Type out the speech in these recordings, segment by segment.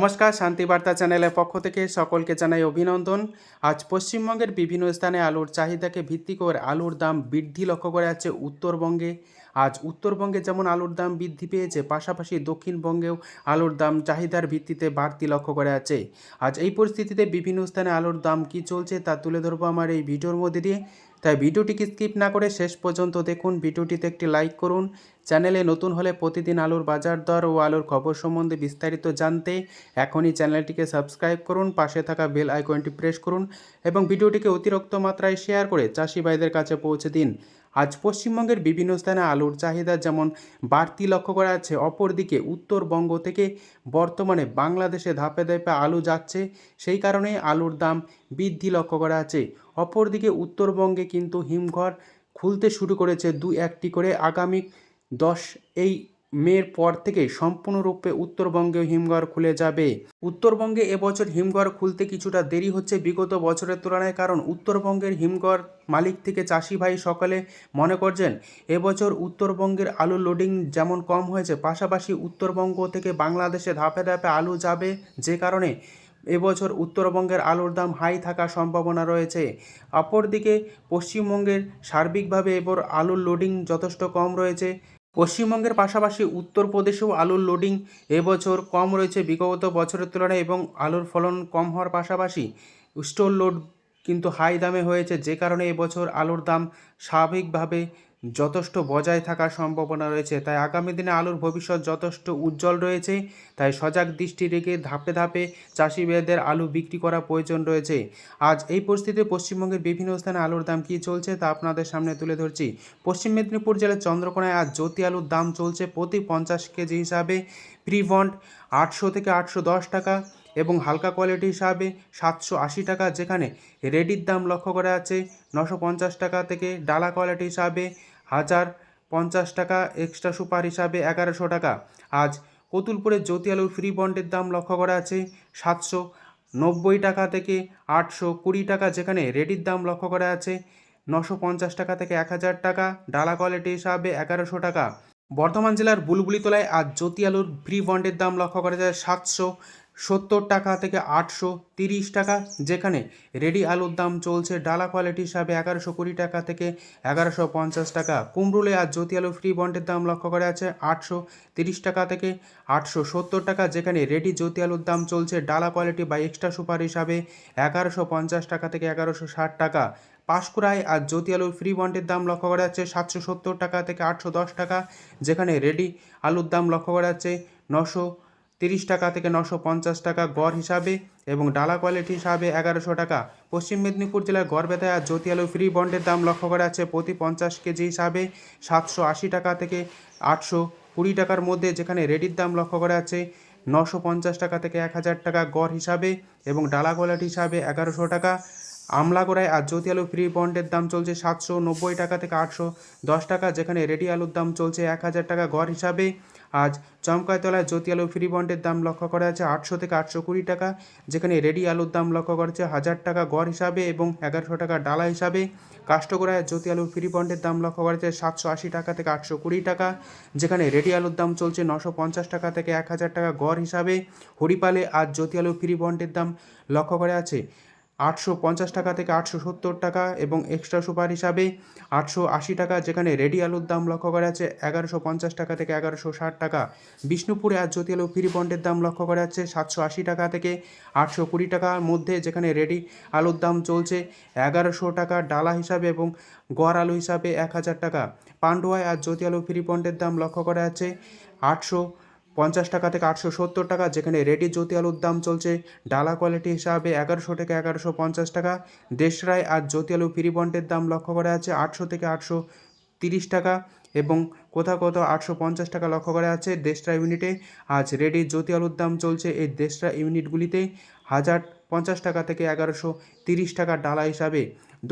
নমস্কার শান্তিবার্তা চ্যানেলের পক্ষ থেকে সকলকে জানাই অভিনন্দন। আজ পশ্চিমবঙ্গের বিভিন্ন স্থানে আলুর চাহিদাকে ভিত্তি করে আলুর দাম বৃদ্ধি লক্ষ্য করা যাচ্ছে উত্তরবঙ্গে। আজ উত্তরবঙ্গে যেমন আলুর দাম বৃদ্ধি পেয়েছে, পাশাপাশি দক্ষিণবঙ্গেও আলুর দাম চাহিদার ভিত্তিতে বাড়তি লক্ষ্য করা যাচ্ছে। আজ এই পরিস্থিতিতে বিভিন্ন স্থানে আলুর দাম কী চলছে তা তুলে ধরবো আমার এই ভিডিওর মধ্যে দিয়ে। তাই ভিডিওটিকে স্কিপ না করে শেষ পর্যন্ত দেখুন, ভিডিওটিতে একটি লাইক করুন। চ্যানেলে নতুন হলে প্রতিদিন আলুর বাজার দর ও আলুর খবর সম্বন্ধে বিস্তারিত জানতে এখনই চ্যানেলটিকে সাবস্ক্রাইব করুন, পাশে থাকা বেল আইকনটি প্রেস করুন এবং ভিডিওটিকে অতিরিক্ত মাত্রায় শেয়ার করে চাষি ভাইদের কাছে পৌঁছে দিন। আজ পশ্চিমবঙ্গের বিভিন্ন স্থানে আলুর চাহিদা যেমন বাড়তি লক্ষ্য করা যাচ্ছে, অপরদিকে উত্তরবঙ্গ থেকে বর্তমানে বাংলাদেশে ধাপে ধাপে আলু যাচ্ছে, সেই কারণে আলুর দাম বৃদ্ধি লক্ষ্য করা আছে অপরদিকে উত্তরবঙ্গে কিন্তু হিমঘর খুলতে শুরু করেছে দু একটি করে আগামী দশ এই মের পর থেকে সম্পূর্ণরূপে উত্তরবঙ্গে হিমঘর খুলে যাবে। উত্তরবঙ্গে এবছর হিমঘর খুলতে কিছুটা দেরি হচ্ছে বিগত বছরের তুলনায় কারণ উত্তরবঙ্গের হিমঘর মালিক থেকে চাষি ভাই সকলে মনে করছেন, এবছর উত্তরবঙ্গের আলু লোডিং যেমন কম হয়েছে, পাশাপাশি উত্তরবঙ্গ থেকে বাংলাদেশে ধাপে ধাপে আলু যাবে যে কারণে এবছর উত্তরবঙ্গের আলুর দাম হাই থাকার সম্ভাবনা রয়েছে। অপরদিকে পশ্চিমবঙ্গের সার্বিকভাবে এবার আলুর লোডিং যথেষ্ট কম রয়েছে। পশ্চিমবঙ্গের পাশাপাশি উত্তরপ্রদেশেও আলুর লোডিং এবছর কম রয়েছে। বিগত বছরের তুলনায় এবং আলুর ফলন কম হওয়ার পাশাপাশি স্টোর লোড কিন্তু হাই দামে হয়েছে। যে কারণে এবছর আলুর দাম স্বাভাবিকভাবে যথেষ্ট বজায় থাকার সম্ভাবনা রয়েছে। তাই আগামী দিনে আলুর ভবিষ্যৎ যথেষ্ট উজ্জ্বল রয়েছে। তাই সজাগ দৃষ্টি রেখে ধাপে ধাপে চাষি ভাইদের আলু বিক্রি করা প্রয়োজন রয়েছে। আজ এই পরিস্থিতিতে পশ্চিমবঙ্গের বিভিন্ন স্থানে আলুর দাম কী চলছে তা আপনাদের সামনে তুলে ধরছি। পশ্চিম মেদিনীপুর জেলার চন্দ্রকোনায় আজ জ্যোতি আলুর দাম চলছে প্রতি পঞ্চাশ কেজি হিসাবে। প্রিভন্ড আটশো থেকে আটশো দশ টাকা এবং হালকা কোয়ালিটি হিসাবে সাতশো আশি টাকা, যেখানে রেডির দাম লক্ষ্য করা আছে নশো পঞ্চাশ টাকা থেকে ডালা কোয়ালিটি হিসাবে হাজার পঞ্চাশ টাকা এক্সট্রা সুপার হিসাবে এগারোশো টাকা। আজ কতুলপুরের জ্যোতি আলুর ফ্রি বন্ডের দাম লক্ষ্য করা আছে সাতশো নব্বই টাকা থেকে আটশো কুড়ি টাকা, যেখানে রেডির দাম লক্ষ্য করা আছে নশো পঞ্চাশ টাকা থেকে এক হাজার টাকা, ডালা কোয়ালিটি হিসাবে এগারোশো টাকা। বর্ধমান জেলার বুলবুলিতলায় আজ জ্যোতি আলুর ফ্রি বন্ডের দাম লক্ষ্য করা যায় সাতশো সত্তর টাকা থেকে আটশো তিরিশ টাকা, যেখানে রেডি আলুর দাম চলছে ডালা কোয়ালিটি হিসাবে এগারোশো কুড়ি টাকা থেকে এগারোশো পঞ্চাশ টাকা। কুমরুলে আর জ্যোতি আলু ফ্রি বন্ডের দাম লক্ষ্য করা আছে আটশো তিরিশ টাকা থেকে আটশো সত্তর টাকা, যেখানে রেডি জ্যোতি আলুর দাম চলছে ডালা কোয়ালিটি বা এক্সট্রা সুপার হিসাবে এগারোশো পঞ্চাশ টাকা থেকে এগারোশো ষাট টাকা। পাঁশকুড়ায় আর জ্যোতি আলুর ফ্রি বন্ডের দাম লক্ষ্য করা যাচ্ছে সাতশো সত্তর টাকা থেকে আটশো দশ টাকা, যেখানে রেডি আলুর দাম লক্ষ্য করা যাচ্ছে নশো তিরিশ টাকা থেকে নশো পঞ্চাশ টাকা গড় হিসাবে এবং ডালা কোয়ালিটি হিসাবে এগারোশো টাকা। পশ্চিম মেদিনীপুর জেলার গড়বেতায় আজ জ্যোতি আলু ফ্রি বন্ডের দাম লক্ষ্য করা আছে প্রতি পঞ্চাশ কেজি হিসাবে সাতশো আশি টাকা থেকে আটশো কুড়ি টাকার মধ্যে, যেখানে রেডির দাম লক্ষ্য করা আছে নশো পঞ্চাশ টাকা থেকে এক হাজার টাকা গড় হিসাবে এবং ডালা কোয়ালিটি হিসাবে এগারোশো টাকা। আমলাগড়ায় আজ জ্যোতি আলু ফ্রি বন্ডের দাম চলছে সাতশো নব্বই টাকা থেকে আটশো দশ টাকা, যেখানে রেডি আলুর দাম চলছে এক হাজার টাকা গড় হিসাবে। আজ চমকায়তলায় জ্যোতি আলু ফ্রি বন্ডের দাম লক্ষ্য করা আছে আটশো থেকে আটশো কুড়ি টাকা, যেখানে রেডি আলুর দাম লক্ষ্য করা আছে হাজার টাকা গড় হিসাবে এবং এগারোশো টাকা ডালা হিসাবে। কাষ্টগোড়ায় জ্যোতি আলুর ফ্রি বন্ডের দাম লক্ষ্য করা আছে সাতশো আশি টাকা থেকে আটশো কুড়ি টাকা, যেখানে রেডি আলুর দাম চলছে নশো পঞ্চাশ টাকা থেকে এক হাজার টাকা গড় হিসাবে। হরিপালে আজ জ্যোতি আলু ফ্রি বন্ডের দাম লক্ষ্য করা আছে আটশো পঞ্চাশ টাকা থেকে আটশো সত্তর টাকা এবং এক্সট্রা সুপার হিসাবে আটশো আশি টাকা, যেখানে রেডি আলুর দাম লক্ষ্য করা আছে এগারোশো পঞ্চাশ টাকা থেকে এগারোশো ষাট টাকা। বিষ্ণুপুরে আজ জ্যোতি আলু ফ্রি বন্ডের দাম লক্ষ্য করা যাচ্ছে সাতশো আশি টাকা থেকে আটশো কুড়ি টাকার মধ্যে যেখানে রেডি আলুর দাম চলছে এগারোশো টাকা ডালা হিসাবে এবং গড় আলু হিসাবে এক হাজার টাকা। পান্ডুয়ায় আজ জ্যোতি আলু ফ্রি বন্ডের দাম লক্ষ্য করা যাচ্ছে আটশো পঞ্চাশ টাকা থেকে আটশো সত্তর টাকা, যেখানে রেডি জ্যোতি আলুর দাম চলছে। ডালা কোয়ালিটি হিসাবে এগারোশো থেকে এগারোশো পঞ্চাশ টাকা। দেশরায় আর জ্যোতি আলু ফ্রি বন্ডের দাম লক্ষ্য করা আছে আটশো থেকে আটশো তিরিশ টাকা এবং কোথাও কোথাও আটশো পঞ্চাশ টাকা লক্ষ্য করা আছে দেশরা ইউনিটে। আজ রেডি জ্যোতি আলুর দাম চলছে এই দেশরা ইউনিটগুলিতে হাজার পঞ্চাশ টাকা থেকে এগারোশো তিরিশ টাকা ডালা হিসাবে।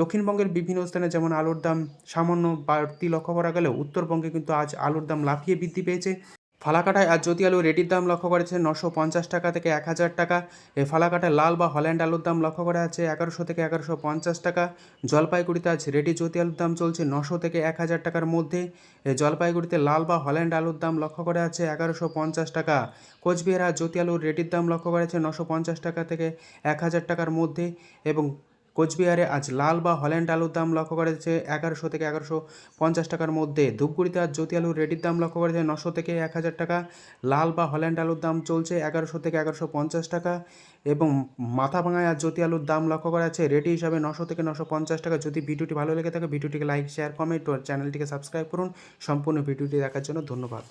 দক্ষিণবঙ্গের বিভিন্ন স্থানে যেমন আলুর দাম সামান্য বাড়তি লক্ষ্য করা গেলেও উত্তরবঙ্গে কিন্তু আজ আলুর দাম লাফিয়ে বৃদ্ধি পেয়েছে। ফালাকাটায় আজ জ্যোতি আলু রেডির দাম লক্ষ্য করেছে নশো পঞ্চাশ টাকা থেকে এক হাজার টাকা। এই ফালাকাটায় লাল বা হল্যান্ড আলুর দাম লক্ষ্য করা আছে এগারোশো থেকে এগারোশো পঞ্চাশ টাকা। জলপাইগুড়িতে আজ রেডি জ্যোতি আলুর দাম চলছে নশো থেকে এক হাজার টাকার মধ্যে। জলপাইগুড়িতে লাল বা হল্যান্ড আলুর দাম লক্ষ্য করা আছে এগারোশো পঞ্চাশ টাকা। কোচবিহার আজ জ্যোতি আলুর রেডির দাম লক্ষ্য করা আছে নশো পঞ্চাশ টাকা থেকে এক হাজার টাকার মধ্যে এবং কোচবিহারে আজ লাল বা হল্যান্ড আলুর দাম লক্ষ্য করা যাচ্ছে এগারোশো থেকে এগারোশো পঞ্চাশ টাকার মধ্যে। ধূপগুড়িতে আজ জ্যোতি আলুর রেডির দাম লক্ষ্য করা যায় নশো থেকে এক হাজার টাকা। লাল বা হল্যান্ড আলুর দাম চলছে এগারোশো থেকে এগারোশো পঞ্চাশ টাকা এবং মাথা ভাঙায় আজ জ্যোতি আলুর দাম লক্ষ্য করা যাচ্ছে রেডি হিসাবে নশো থেকে নশো পঞ্চাশ টাকা। যদি ভিডিওটি ভালো লেগে থাকে, ভিডিওটিকে লাইক শেয়ার কমেন্ট ও চ্যানেলটিকে সাবস্ক্রাইব করুন। সম্পূর্ণ ভিডিওটি দেখার জন্য ধন্যবাদ।